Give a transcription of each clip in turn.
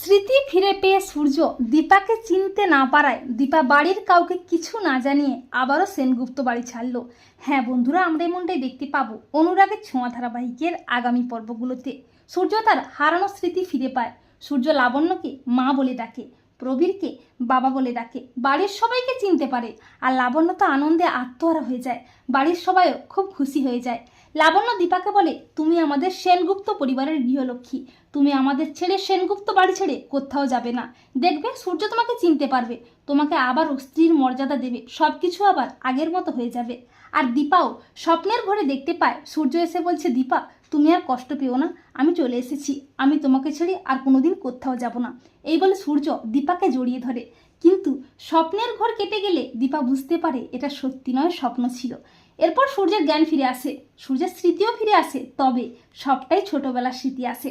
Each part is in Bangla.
স্মৃতি ফিরে পেয়ে সূর্য দীপাকে চিনতে না পারায় দীপা বাড়ির কাউকে কিছু না জানিয়ে আবারও সেনগুপ্ত বাড়ি ছাড়লো। হ্যাঁ বন্ধুরা, আমরা এমনটাই দেখতে পাবো অনুরাগের ছোঁয়া ধারাবাহিকের আগামী পর্বগুলোতে। সূর্য তার হারানো স্মৃতি ফিরে পায়। সূর্য লাবণ্যকে মা বলে ডাকে। প্রবীরকে বাবা বলে ডাকে। বাড়ির সবাইকে চিনতে পারে। আর লাবণ্য তো আনন্দে আত্মহারা হয়ে যায়। বাড়ির সবাইও খুব খুশি হয়ে যায়। লাবণ্য দীপাকে বলে, তুমি আমাদের সেনগুপ্ত পরিবারের গৃহলক্ষ্মী। তুমি আমাদের ছেড়ে সেনগুপ্ত বাড়ি ছেড়ে কোথাও যাবে না। দেখবে সূর্য তোমাকে চিনতে পারবে। তোমাকে আবার স্ত্রীর মর্যাদা দেবে। সব কিছু আবার আগের মতো হয়ে যাবে। আর দীপাও স্বপ্নের ঘরে দেখতে পায়। সূর্য এসে বলছে, দীপা তুমি আর কষ্ট পেও না। আমি চলে এসেছি। আমি তোমাকে ছেড়ে আর কোনোদিন কোথাও যাব না। এই বলে সূর্য দীপাকে জড়িয়ে ধরে। কিন্তু স্বপ্নের ঘর কেটে গেলে দীপা বুঝতে পারে এটা সত্যি নয়, স্বপ্ন ছিল। এরপর সূর্যের জ্ঞান ফিরে আসে। সূর্যের স্মৃতিও ফিরে আসে। তবে সবটাই ছোটবেলার স্মৃতি আসে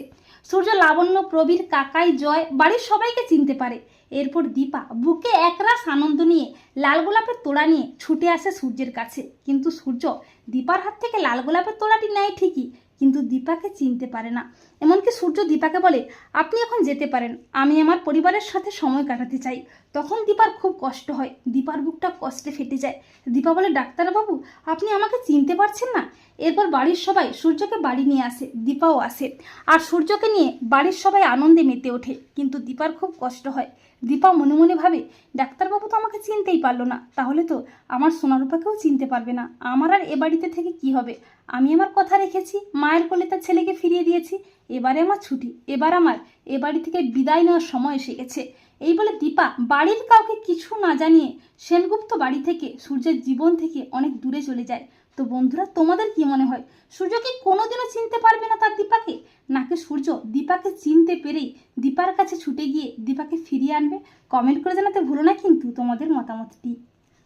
সূর্য লাবণ্য, প্রবীর, কাকাই, জয় বাড়ির সবাইকে চিনতে পারে। এরপর দীপা বুকে একরাশ আনন্দ নিয়ে লাল গোলাপের তোড়া নিয়ে ছুটে আসে সূর্যের কাছে। কিন্তু সূর্য দীপার হাত থেকে লাল গোলাপের তোড়াটি নেয় ঠিকই। কিন্তু দীপাকে চিনতে পারে না। এমনকি সূর্য দীপাকে বলে, আপনি এখন যেতে পারেন, আমি আমার পরিবারের সাথে সময় কাটাতে চাই। তখন দীপার খুব কষ্ট হয়। দীপার বুকটা কষ্টে ফেটে যায়। দীপা বলে, ডাক্তারবাবু, আপনি আমাকে চিনতে পারছেন না? এরপর বাড়ির সবাই সূর্যকে বাড়ি নিয়ে আসে, দীপাও আসে। আর সূর্যকে নিয়ে বাড়ির সবাই আনন্দে মেতে ওঠে, কিন্তু দীপার খুব কষ্ট হয়। দীপা মনে মনে ভাবে, ডাক্তারবাবু তো আমাকে চিনতেই পারল না, তাহলে তো আমার সোনারূপাকেও চিনতে পারবে না। আমার আর এ বাড়িতে থেকে কি হবে? আমি আমার কথা রেখেছি, মায়ের কোলে তার ছেলেকে ফিরিয়ে দিয়েছি। এবারে আমার ছুটি, এবার আমার। এ বাড়ি থেকে বিদায় নেওয়ার সময় এসে গেছে। এই বলে দীপা বাড়ির কাউকে কিছু না জানিয়ে সেনগুপ্ত বাড়ি থেকে সূর্যের জীবন থেকে অনেক দূরে চলে যায়। তো বন্ধুরা, তোমাদের কি মনে হয়? সূর্য কি কোনোদিনও চিনতে পারবে না তার দীপাকে? নাকি সূর্য দীপাকে চিনতে পেরেই দীপার কাছে ছুটে গিয়ে দীপাকে ফিরিয়ে আনবে? কমেন্ট করে জানাতে ভুলো না কিন্তু তোমাদের মতামতটি।